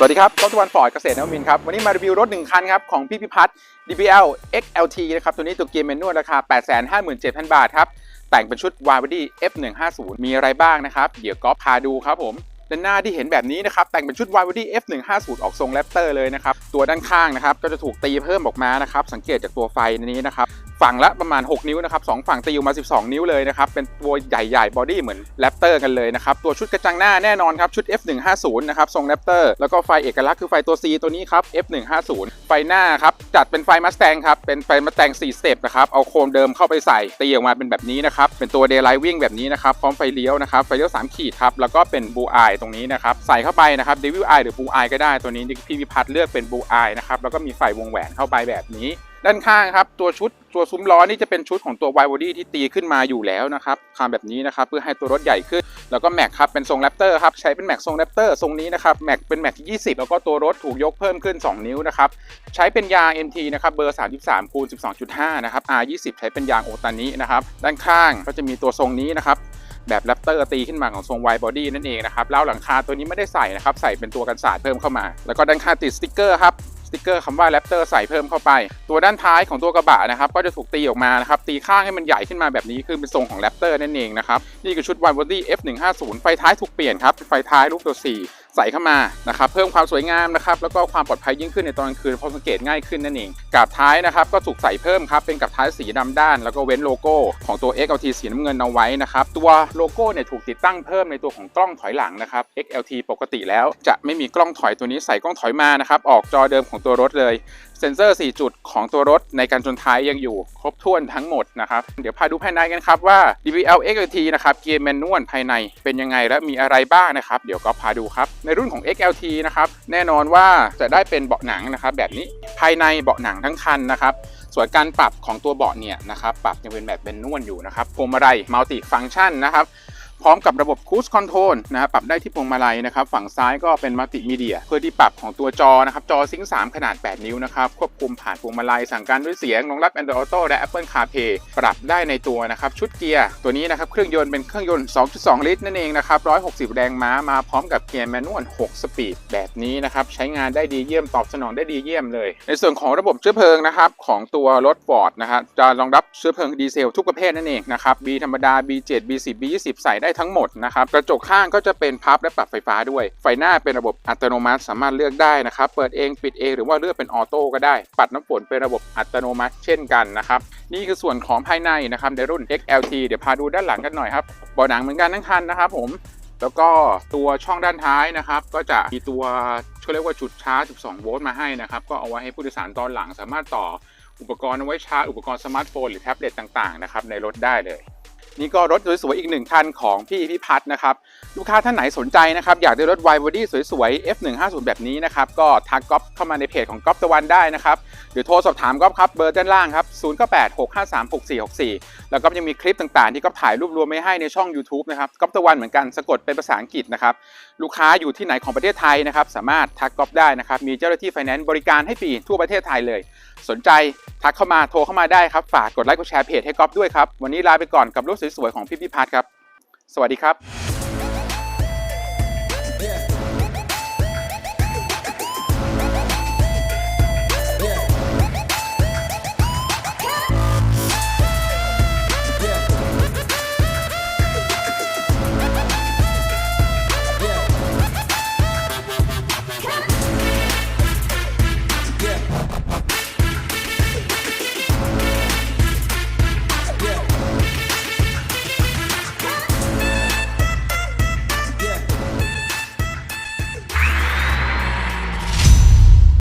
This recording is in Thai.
สวัสดีครับต้นตะวันฟอร์ดเกษตรนวมินครับ วันนี้มารีวิวรถ 1 คันครับ ของพี่พิพัฒน์ DBL XLT นะครับ ตัวนี้ตัวเกียร์แมนนวลราคา 857,000 บาทครับ แต่งเป็นชุดวาร์ดี้ F150 มีอะไรบ้างนะครับ เดี๋ยวก็พาดูครับผม ด้านหน้าที่เห็นแบบนี้นะครับแต่งเป็นชุด y b o d y F150 ออกทรงแรปเตอร์เลยนะครับตัวด้านข้างนะครับก็จะถูกตีเพิ่มออกมานะครับสังเกตจากตัวไฟนี้นะครับฝั่งละประมาณ 6 นิ้วนะครับสองฝั่งตีออกมา 12 นิ้วเลยนะครับเป็นตัวใหญ่ๆบอดี้เหมือนแรปเตอร์กันเลยนะครับตัวชุดกระจังหน้าแน่นอนครับชุด F150 นะครับทรงแรปเตอร์แล้วก็ไฟเอกลักษณ์คือไฟตัว C ตัวนี้ครับ F150 ไฟหน้าครับจัดเป็นไฟมัสแตงครับเป็นไฟมัสแตง4สเต็ปนะครับเอาโคมเดิมเข้าไปใส่ตีออกมาเป็นแบบนี้นะครับเป็นตัว Daylight วิ่งแบบนี้นะครับพร้อมไฟเลี้ยวนะครับไฟเลี้ยว3ขีดครับแล้วก็เป็น Blue Eye ตรงนี้นะครับ ใส่เข้าไปนะครับ Devil Eye หรือ Blue Eye ก็ได้ตัวนี้พี่พิพัฒน์เลือกเป็น Blue Eye นะครับแล้วก็มีไฟวงแหวนเข้าไปแบบนี้ด้านข้างครับตัวชุดตัวซุ้มล้อนี่จะเป็นชุดของตัว y b o d y ที่ตีขึ้นมาอยู่แล้วนะครับทำแบบนี้นะครับเพื่อให้ตัวรถใหญ่ขึ้น แล้วก็แม็กครับเป็นทรงแรปเตอร์ครับใช้เป็นแม็กทรงแรปเตอร์ทรงนี้นะครับแม็กเป็นแม็ก20 แล้วก็ตัวรถถูกยกเพิ่มขึ้น 2 นิ้วนะครับใช้เป็นยาง MT นะครับเบอร์ 33คูณ12.5 นะครับ R20 ใช้เป็นยางโอตานินะครับด้านข้างก็จะมีตัวทรงนี้นะครับ แบบแรปเตอร์ตีขึ้นมาของทรงไวบอดี้นั่นเองนะครับแล้วหลังคาตัวนี้ไม่ได้ใส่นะครับใส่เป็นตัวกันสาดเพิ่มเข้ามา แล้วก็ด้านข้างติดสติกเกอร์ครับสติกเกอร์คำว่าแรปเตอร์ใส่เพิ่มเข้าไป ตัวด้านท้ายของตัวกระบะนะครับก็จะถูกตีออกมานะครับตีข้างให้มันใหญ่ขึ้นมาแบบนี้คือเป็นทรงของแรปเตอร์นั่นเองนะครับนี่คือชุดวันบอดี้ F150 ไฟท้ายถูกเปลี่ยนครับไฟท้ายลูกตัว 4 ใส่เข้ามานะครับเพิ่มความสวยงามนะครับแล้วก็ความปลอดภัยยิ่งขึ้นในตอนกลางคืนเพราะสังเกตง่ายขึ้นนั่นเองกับท้ายนะครับก็ถูกใส่เพิ่มครับเป็นกับท้ายสีดำด้าน แล้วก็เว้นโลโก้ของตัว XLT สีน้ำเงินเอาไว้นะครับตัวโลโก้เนี่ยถูกติดตั้งเพิ่มในตัวของกล้องถอยหลังนะครับ XLT ปกติแล้วจะไม่มีกล้องถอยตัวนี้ใส่กล้องถอยมานะครับออกจอเดิมของตัวรถเลย เซ็นเซอร์ 4 จุดของตัวรถในการชนท้ายยังอยู่ครบถ้วนทั้งหมดนะครับ เดี๋ยวพาดูภายในกันครับว่า DBL XLT นะครับเกียร์แมนนวลภายในเป็นยังไงและมีอะไรบ้างนะครับ เดี๋ยวก็พาดูครับ ในรุ่นของ XLT นะครับแน่นอนว่าจะได้เป็นเบาะหนังนะครับแบบนี้ภายในเบาะหนังทั้งคันนะครับส่วนการปรับของตัวเบาะเนี่ยนะครับปรับยังเป็นแบบเป็นนวลอยู่นะครับพวงมาลัยมัลติฟัง c t ชันนะครับ พร้อมกับระบบ Cruise Control นะครับปรับได้ที่พวงมาลัยนะครับ ฝั่งซ้ายก็เป็นมัลติมีเดีย เพื่อที่ปรับของตัวจอนะครับ จอซิงค์3ขนาด 8 นิ้วนะครับ ควบคุมผ่านพวงมาลัย สั่งการด้วยเสียง รองรับ Android Auto และ Apple CarPlay ปรับได้ในตัวนะครับ ชุดเกียร์ ตัวนี้นะครับ เครื่องยนต์เป็นเครื่องยนต์ 2.2 ลิตรนั่นเองนะครับ 160 แรงม้ามาพร้อมกับเกียร์แมนนวล 6 สปีด แบบนี้นะครับ ใช้งานได้ดีเยี่ยม ตอบสนองได้ดีเยี่ยมเลย ในส่วนของระบบเชื้อเพลิงนะครับของตัวรถ Ford นะครับจะรองรับเชื้อเพลิงดีเซลทุกประเภทนั่นเองนะครับ B ธรรมดา B7 B10 B20 ใส่ได้ทั้งหมดนะครับกระจกข้างก็จะเป็นพับและปรับไฟฟ้าด้วย ไฟหน้าเป็นระบบอัตโนมัติสามารถเลือกได้นะครับเปิดเองปิดเองหรือว่าเลือกเป็นออโต้ก็ได้ ปัดน้ำฝนเป็นระบบอัตโนมัติเช่นกันนะครับนี่คือส่วนของภายในนะครับในรุ่น XLT เดี๋ยวพาดูด้านหลังกันหน่อยครับเบาะหนังเหมือนกันทั้งคันนะครับผมแล้วก็ตัวช่องด้านท้ายนะครับ ก็จะมีตัวเขาเรียกว่าจุดชาร์จ 12 โวลต์มาให้นะครับ ก็เอาไว้ให้ผู้โดยสารตอนหลังสามารถต่ออุปกรณ์เอาไว้ชาร์จ อุปกรณ์สมาร์ทโฟนหรือแท็บเล็ตต่างๆนะครับในรถได้เลย นี่ก็รถสวยๆอีกหนึ่งคันของพี่พิพัฒน์นะครับ ลูกค้าท่านไหนสนใจนะครับ อยากได้รถ y b o d y สวยๆ F150 แบบนี้นะครับ ก็ทักก๊อฟเข้ามาในเพจของก๊อฟตะวันได้นะครับ หรือโทรสอบถามก๊อฟครับ เบอร์ด้านล่างครับ 0986536464 แล้วก็ยังมีคลิปต่างๆ ที่ก๊อฟถ่ายรูปรวมไว้ให้ในช่อง YouTube นะครับก๊อฟตะวันเหมือนกันสะกดเป็นภาษาอังกฤษนะครับลูกค้าอยู่ที่ไหนของประเทศไทยนะครับสามารถทักก๊อฟได้นะครับมีเจ้าหน้าที่ไฟแนนซ์บริการให้ฟรีทั่วประเทศไทยเลยสนใจทักเข้ามาโทรเข้ามาได้ครับ ฝากกดไลค์กดแชร์เพจให้ก๊อฟด้วยครับ วันนี้ลาไปก่อนกับรถสวยๆของพี่พิพัฒน์ครับ สวัสดีครับ